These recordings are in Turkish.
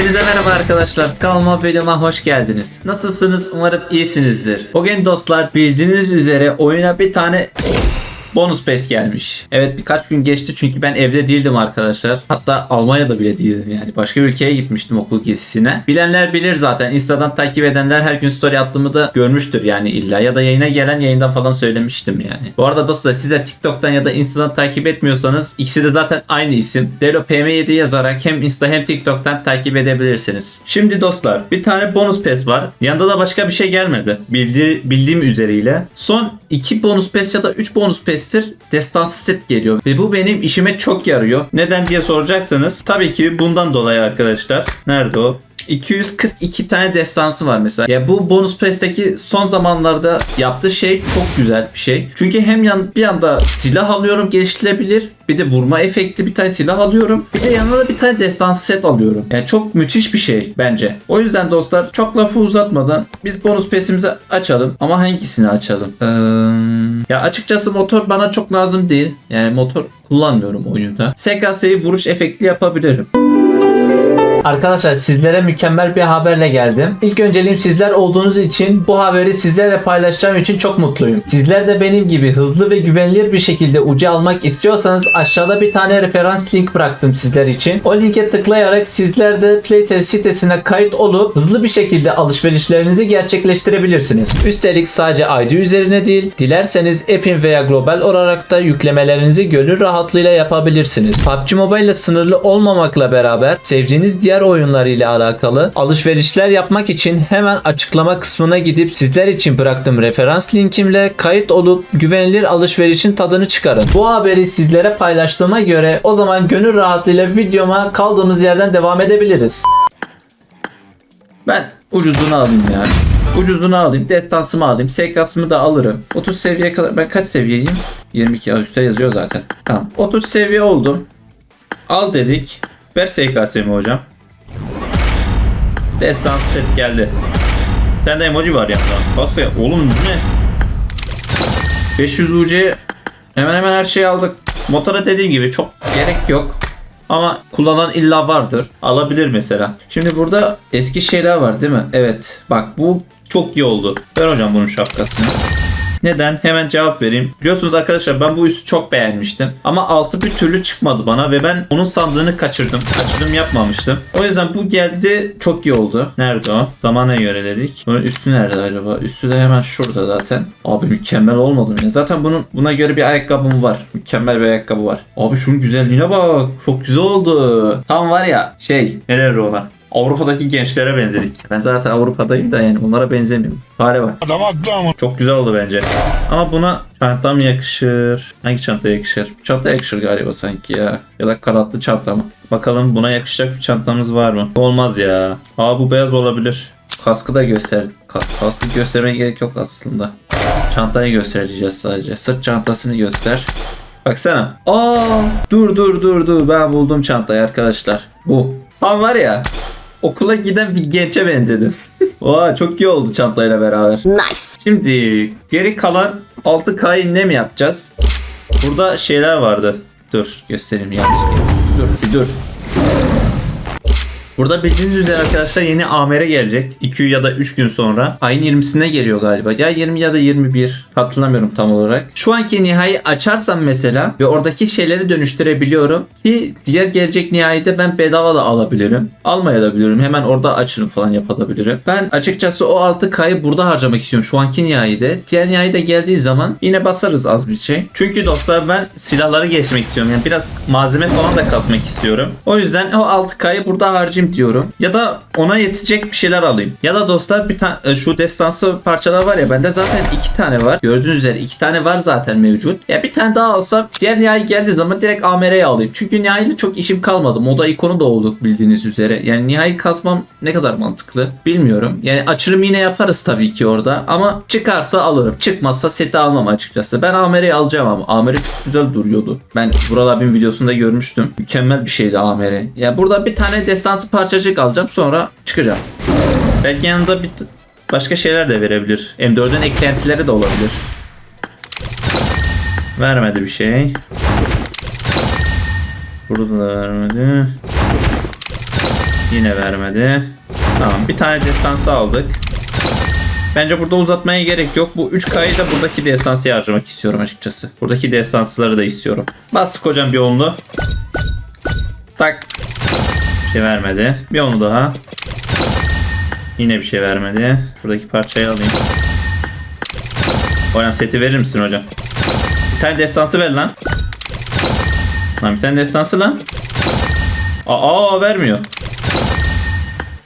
Hepinize merhaba arkadaşlar. Kanalıma videoma hoş geldiniz. Nasılsınız? Umarım iyisinizdir. Bugün dostlar bildiğiniz üzere oyuna bir tane bonus pes gelmiş. Evet birkaç gün geçti çünkü ben evde değildim arkadaşlar. Hatta Almanya'da bile değildim yani. Başka ülkeye gitmiştim okul gezisine. Bilenler bilir zaten. Insta'dan takip edenler her gün story attığımı da görmüştür yani illa. Ya da yayına gelen yayından falan söylemiştim yani. Bu arada dostlar size TikTok'tan ya da Insta'dan takip etmiyorsanız ikisi de zaten aynı isim. Delo PM7 yazarak hem Insta hem TikTok'tan takip edebilirsiniz. Şimdi dostlar bir tane bonus pes var. Yanında da başka bir şey gelmedi. Bildi, bildiğim üzeriyle. Son 2 bonus pes ya da 3 bonus pestir destansı set geliyor. Ve bu benim işime çok yarıyor. Neden diye soracaksanız tabii ki bundan dolayı arkadaşlar. Nerede o? 242 tane destansı var mesela. Ya bu bonus pesteki son zamanlarda yaptığı şey çok güzel bir şey. Çünkü hem yan, bir anda silah alıyorum geliştirilebilir. Bir de vurma efekti bir tane silah alıyorum. Bir de yanına da bir tane destansı set alıyorum. Yani çok müthiş bir şey bence. O yüzden dostlar çok lafı uzatmadan biz bonus pesimizi açalım. Ama hangisini açalım? Ee, ya açıkçası motor bana çok lazım değil. Yani motor kullanmıyorum oyunda. SKS'yi vuruş efektli yapabilirim. Arkadaşlar sizlere mükemmel bir haberle geldim. İlk önceliğim sizler olduğunuz için bu haberi sizlerle paylaşacağım için çok mutluyum. Sizler de benim gibi hızlı ve güvenilir bir şekilde ucu almak istiyorsanız aşağıda bir tane referans link bıraktım sizler için. O linke tıklayarak sizler de PlayStation sitesine kayıt olup hızlı bir şekilde alışverişlerinizi gerçekleştirebilirsiniz. Üstelik sadece ID üzerine değil, dilerseniz app'in veya global olarak da yüklemelerinizi gönül rahatlığıyla yapabilirsiniz. PUBG Mobile ile sınırlı olmamakla beraber sevdiğiniz diğer oyunlar ile alakalı alışverişler yapmak için hemen açıklama kısmına gidip sizler için bıraktığım referans linkimle kayıt olup güvenilir alışverişin tadını çıkarın. Bu haberi sizlere paylaştığıma göre o zaman gönül rahatlığıyla videoma kaldığımız yerden devam edebiliriz. Ben ucuzunu alayım yani. Ucuzunu alayım. Destansımı alayım. SK'sımı da alırım. 30 seviyeye kadar. Ben kaç seviyeyim? 22 ya üstte yazıyor zaten. Tamam. 30 seviye oldum. Al dedik. Ver SKS'mi hocam. Destans set geldi. Bir de emoji var yanında. Pasta. Oğlum ne? 500 UC hemen hemen her şeyi aldık. Motora dediğim gibi çok gerek yok. Ama kullanan illa vardır. Alabilir mesela. Şimdi burada eski şeyler var değil mi? Evet. Bak bu çok iyi oldu. Ver hocam bunun şapkasını. Neden? Hemen cevap vereyim. Biliyorsunuz arkadaşlar ben bu üstü çok beğenmiştim. Ama altı bir türlü çıkmadı bana ve ben onun sandığını kaçırdım. Açılım yapmamıştım. O yüzden bu geldi çok iyi oldu. Nerede o? Zamana göre dedik. Bunun üstü nerede acaba? Üstü de hemen şurada zaten. Abi mükemmel olmadı mı ya? Zaten bunun buna göre bir ayakkabım var. Mükemmel bir ayakkabı var. Abi şunun güzelliğine bak. Çok güzel oldu. Tam var ya şey neler ona? Avrupa'daki gençlere benzedik. Ben zaten Avrupa'dayım da yani onlara benzemiyorum. Fare bak. Adam haklı ama. Çok güzel oldu bence. Ama buna çanta mı yakışır? Hangi çanta yakışır? Çanta yakışır galiba sanki ya. Ya da kanatlı çanta mı? Bakalım buna yakışacak bir çantamız var mı? Olmaz ya. Aa bu beyaz olabilir. Kaskı da göster. Ka- kaskı göstermeye gerek yok aslında. Çantayı göstereceğiz sadece. Sırt çantasını göster. Baksana. Aa, dur dur dur dur. Ben buldum çantayı arkadaşlar. Bu. Tam var ya. Okula giden bir gençe benzedim. Oha çok iyi oldu çantayla beraber. Nice. Şimdi geri kalan 6K'yı ne mi yapacağız? Burada şeyler vardı. Dur göstereyim yanlış. Dur bir dur. Burada bildiğiniz üzere arkadaşlar yeni AMR gelecek. 2 ya da 3 gün sonra. Ayın 20'sine geliyor galiba. Ya 20 ya da 21. Hatırlamıyorum tam olarak. Şu anki nihai açarsam mesela ve oradaki şeyleri dönüştürebiliyorum. Ki diğer gelecek nihayede ben bedava da alabilirim. Almayabilirim. Hemen orada açılım falan yapabilirim. Ben açıkçası o 6K'yı burada harcamak istiyorum şu anki nihayede. Diğer nihayede geldiği zaman yine basarız az bir şey. Çünkü dostlar ben silahları geçmek istiyorum. Yani biraz malzeme falan da kasmak istiyorum. O yüzden o 6K'yı burada harcayayım diyorum. Ya da ona yetecek bir şeyler alayım. Ya da dostlar bir tane şu destansı parçalar var ya bende zaten iki tane var. Gördüğünüz üzere iki tane var zaten mevcut. Ya bir tane daha alsam diğer nihai geldiği zaman direkt AMR'ye alayım. Çünkü nihaiyle çok işim kalmadı. Moda ikonu da olduk bildiğiniz üzere. Yani nihai kasmam ne kadar mantıklı bilmiyorum. Yani açılım yine yaparız tabii ki orada. Ama çıkarsa alırım. Çıkmazsa seti almam açıkçası. Ben AMR'yi alacağım ama. AMR çok güzel duruyordu. Ben Vural videosunda görmüştüm. Mükemmel bir şeydi AMR. Ya burada bir tane destansı parçacık alacağım sonra çıkacağım. Belki yanında bir başka şeyler de verebilir. M4'ün eklentileri de olabilir. Vermedi bir şey. Burada da vermedi. Yine vermedi. Tamam bir tane destansı aldık. Bence burada uzatmaya gerek yok. Bu 3K'yı da buradaki destansıya harcamak istiyorum açıkçası. Buradaki destansıları da istiyorum. Bastık hocam bir onlu. Tak. Bir şey vermedi. Bir onu daha. Yine bir şey vermedi. Buradaki parçayı alayım. Hocam seti verir misin hocam? Bir tane destansı ver lan. Lan bir tane destansı lan. Aa vermiyor.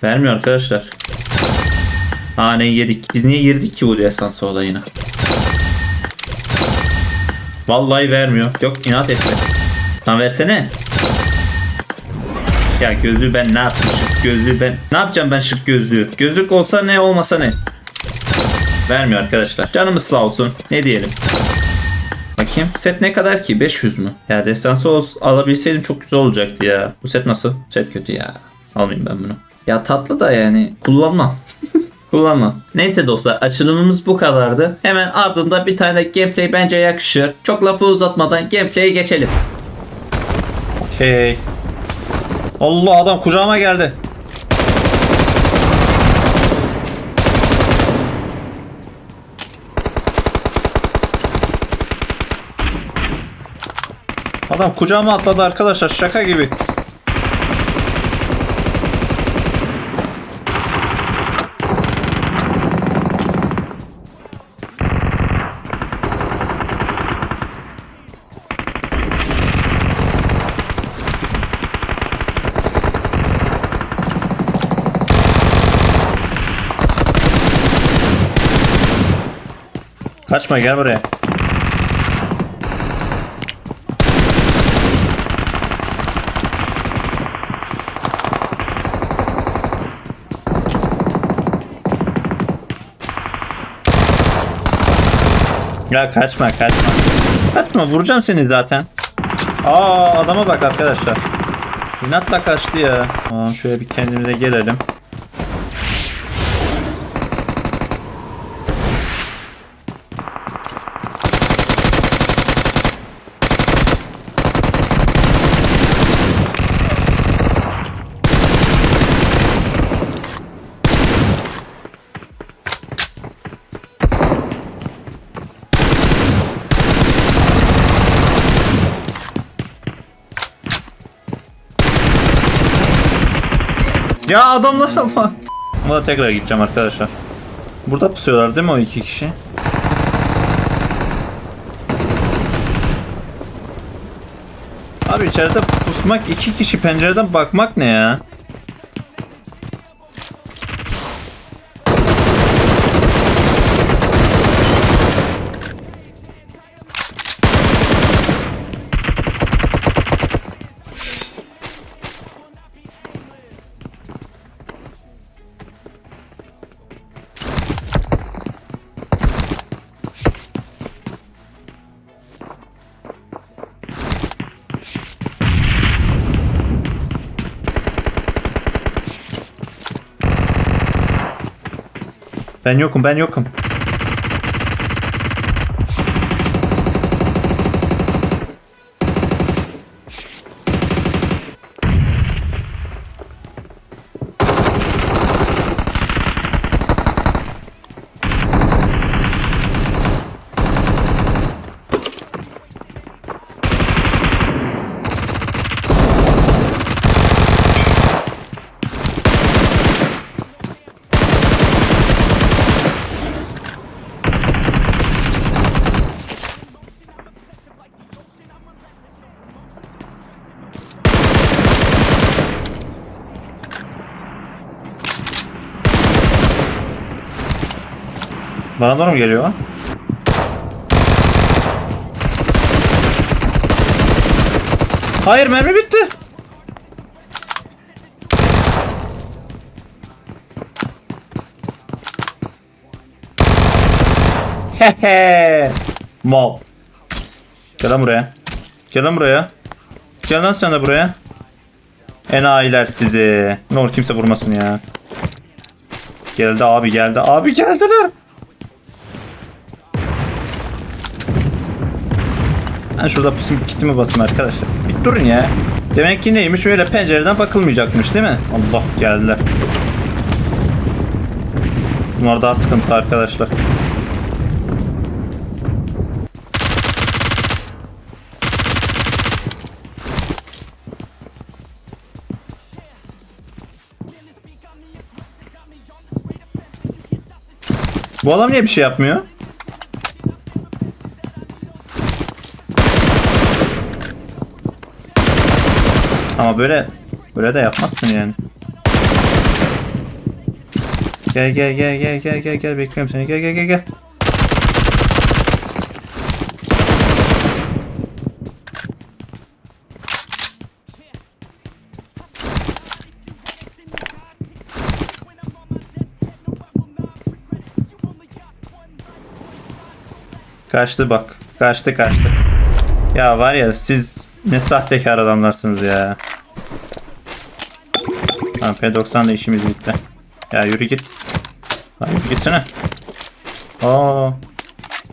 Vermiyor arkadaşlar. Haneyi yedik. Biz niye girdik ki bu destansı olayına? Vallahi vermiyor. Yok inat etti. Lan versene. Ya gözlüğü ben ne yaptım gözlüğü ben. Ne yapacağım ben şık gözlüğü? Gözlük olsa ne olmasa ne? Vermiyor arkadaşlar. Canımız sağ olsun. Ne diyelim? Bakayım. Set ne kadar ki? 500 mü? Ya destansı olsun, alabilseydim çok güzel olacaktı ya. Bu set nasıl? Set kötü ya. Almayayım ben bunu. Ya tatlı da yani kullanmam. kullanmam. Neyse dostlar açılımımız bu kadardı. Hemen ardında bir tane gameplay bence yakışır. Çok lafı uzatmadan gameplay'e geçelim. Okey. Allah adam kucağıma geldi. Adam kucağıma atladı arkadaşlar şaka gibi. Kaçma gel buraya. Ya kaçma kaçma. Kaçma vuracağım seni zaten. Aa adama bak arkadaşlar. İnatla kaçtı ya. Tamam şöyle bir kendimize gelelim. Ya adamlara bak. Ama tekrar gideceğim arkadaşlar. Burada pusuyorlar değil mi o iki kişi? Abi içeride pusmak iki kişi pencereden bakmak ne ya? Ben yokum ben yokum. Bana doğru mu geliyor? Hayır mermi bitti. Hehe. Mal. Gel lan buraya. Gel lan buraya. Gel lan sen de buraya. Enayiler sizi. Ne olur kimse vurmasın ya. Geldi abi geldi. Abi geldiler. Ben şurada pusim kitimi basayım arkadaşlar. Bir durun ya. Demek ki neymiş öyle pencereden bakılmayacakmış değil mi? Allah geldiler. Bunlar daha sıkıntı arkadaşlar. Bu adam niye bir şey yapmıyor? Ama böyle böyle de yapmazsın yani. Gel gel gel gel gel gel gel bekliyorum seni gel gel gel gel. Kaçtı bak. Kaçtı kaçtı. Ya var ya siz ne sahtekar adamlarsınız ya. Ha, P90'da işimiz bitti. Ya yürü git. Ha, yürü gitsene. Aa.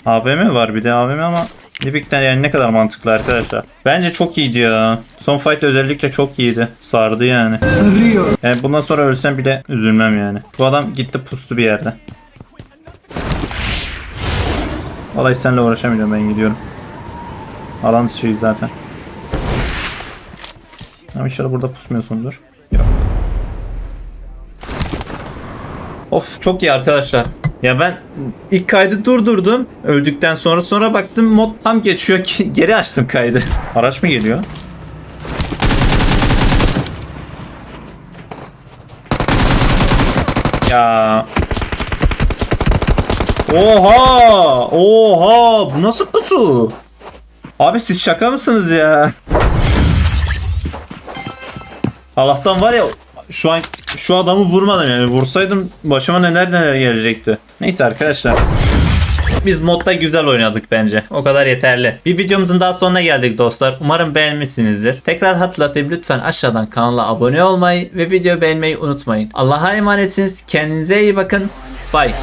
AVM var bir de AVM ama Livik'ten yani ne kadar mantıklı arkadaşlar. Bence çok iyiydi ya. Son fight özellikle çok iyiydi. Sardı yani. Sarıyor. Yani bundan sonra ölsem bile üzülmem yani. Bu adam gitti pustu bir yerde. Vallahi seninle uğraşamayacağım ben gidiyorum. Alan şey zaten. Ama inşallah burada pusmuyorsundur. Yok. Of çok iyi arkadaşlar. Ya ben ilk kaydı durdurdum. Öldükten sonra sonra baktım mod tam geçiyor ki geri açtım kaydı. Araç mı geliyor? Ya. Oha! Oha! Bu nasıl pusu? Abi siz şaka mısınız ya? Allah'tan var ya şu an şu adamı vurmadım yani vursaydım başıma neler neler gelecekti. Neyse arkadaşlar. Biz modda güzel oynadık bence. O kadar yeterli. Bir videomuzun daha sonuna geldik dostlar. Umarım beğenmişsinizdir. Tekrar hatırlatayım lütfen aşağıdan kanala abone olmayı ve video beğenmeyi unutmayın. Allah'a emanetsiniz. Kendinize iyi bakın. Bye.